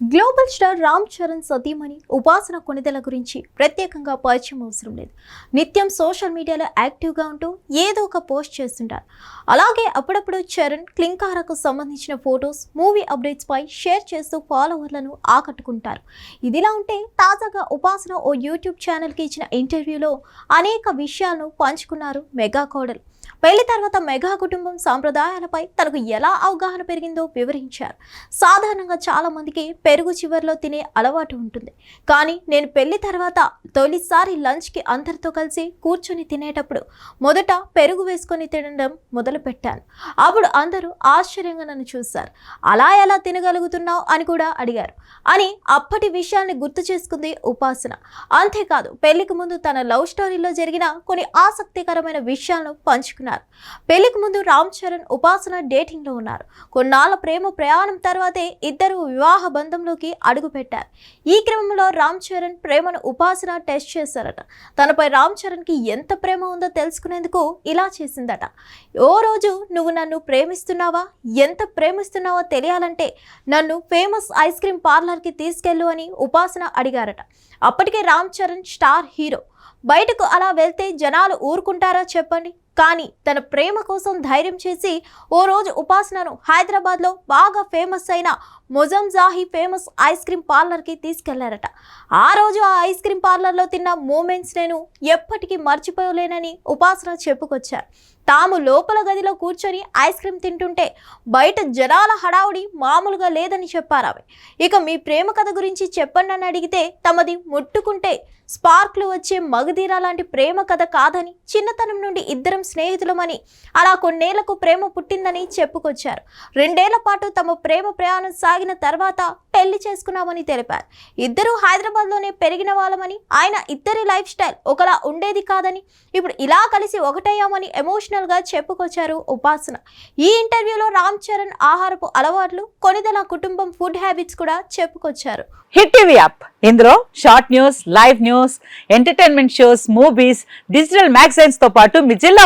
Global star Ram Charan సతీమణి ఉపాసన కొనిదెల గురించి ప్రత్యేకంగా పరిచయం అవసరం లేదు. నిత్యం సోషల్ మీడియాలో యాక్టివ్గా ఉంటూ ఏదో ఒక పోస్ట్ చేస్తుంటారు. అలాగే అప్పుడప్పుడు చరణ్ క్లింకారకు సంబంధించిన ఫొటోస్ మూవీ అప్డేట్స్ పై షేర్ చేస్తూ ఫాలోవర్లను ఆకట్టుకుంటారు. ఇదిలా ఉంటే తాజాగా ఉపాసన ఓ యూట్యూబ్ ఛానల్కి ఇచ్చిన ఇంటర్వ్యూలో అనేక విషయాలను పంచుకున్నారు మెగా కోడలు. పెళ్ళి తర్వాత మెగా కుటుంబం సాంప్రదాయాలపై తనకు ఎలా అవగాహన పెరిగిందో వివరించారు. సాధారణంగా చాలా మందికి పెరుగు చివర్లో తినే అలవాటు ఉంటుంది. కానీ నేను పెళ్ళి తర్వాత తొలిసారి లంచ్కి అందరితో కలిసి కూర్చొని తినేటప్పుడు మొదట పెరుగు వేసుకొని తినడం మొదలు పెట్టాను అప్పుడు అందరూ ఆశ్చర్యంగా నన్ను చూశారు. అలా ఎలా తినగలుగుతున్నావు? అని కూడా అడిగారు. అని అప్పటి విషయాన్ని గుర్తు చేసుకుంది ఉపాసన. అంతేకాదు పెళ్ళికి ముందు తన లవ్ స్టోరీలో జరిగిన కొన్ని ఆసక్తికరమైన విషయాలను పంచుకున్నారు పెళ్ళికి ముందు రామ్ చరణ్ ఉపాసన డేటింగ్లో ఉన్నారు. కొన్నాళ్ళ ప్రేమ ప్రయాణం తర్వాతే ఇద్దరు వివాహ బంధంలోకి అడుగుపెట్టారు. ఈ క్రమంలో రామ్ చరణ్ ప్రేమను ఉపాసన టెస్ట్ చేశారట. తనపై రామ్ చరణ్కి ఎంత ప్రేమ ఉందో తెలుసుకునేందుకు ఇలా చేసిందట. ఓ రోజు నువ్వు నన్ను ప్రేమిస్తున్నావా? ఎంత ప్రేమిస్తున్నావో తెలియాలంటే నన్ను ఫేమస్ ఐస్ క్రీమ్ పార్లర్కి తీసుకెళ్ళు అని ఉపాసన అడిగారట. అప్పటికే రామ్ చరణ్ స్టార్ హీరో బయటకు అలా వెళ్తే జనాలు ఊరుకుంటారా చెప్పండి? కానీ తన ప్రేమ కోసం ధైర్యం చేసి ఓ రోజు ఉపాసనను హైదరాబాద్లో బాగా ఫేమస్ అయిన మొజంజాహి ఫేమస్ ఐస్ క్రీమ్ పార్లర్కి తీసుకెళ్ళారట. ఆ రోజు ఆ ఐస్ క్రీమ్ పార్లర్లో తిన్న మూమెంట్స్ నేను ఎప్పటికీ మర్చిపోలేనని ఉపాసన చెప్పుకొచ్చారు. తాము లోపల గదిలో కూర్చొని ఐస్ క్రీమ్ తింటుంటే బయట జనాల హడావుడి మామూలుగా లేదని చెప్పారు ఆమె. ఇక మీ ప్రేమ కథ గురించి చెప్పండి అని అడిగితే తమది ముట్టుకుంటే స్పార్క్లు వచ్చే మగధీర లాంటి ప్రేమ కథ కాదని చిన్నతనం నుండి ఇద్దరం స్నేహితులమని. అలా కొన్నేళ్ళకు ప్రేమ పుట్టిందని చెప్పుకొచ్చారు. రెండేళ్ళ పాటు తమ ప్రేమ ప్రయాణం సాగిన తర్వాత పెళ్ళి చేసుకున్నామని తెలిపారు. ఇద్దరు హైదరాబాద్లోనే పెరిగిన వాళ్ళమని ఆయన ఇద్దరి లైఫ్ స్టైల్ ఒకలా ఉండేది కాదని ఇప్పుడు ఇలా కలిసి ఒకటయ్యామని ఎమోషనల్గా చెప్పుకొచ్చారు ఉపాసన. ఈ ఇంటర్వ్యూలో రామ్ చరణ్ ఆహారపు అలవాట్లు కొనిదల కుటుంబం ఫుడ్ హ్యాబిట్స్ కూడా చెప్పుకొచ్చారు. Hit TV app. ఇందులో short news live news entertainment shows movies digital మ్యాగజైన్స్తో పాటు మీ జిల్లా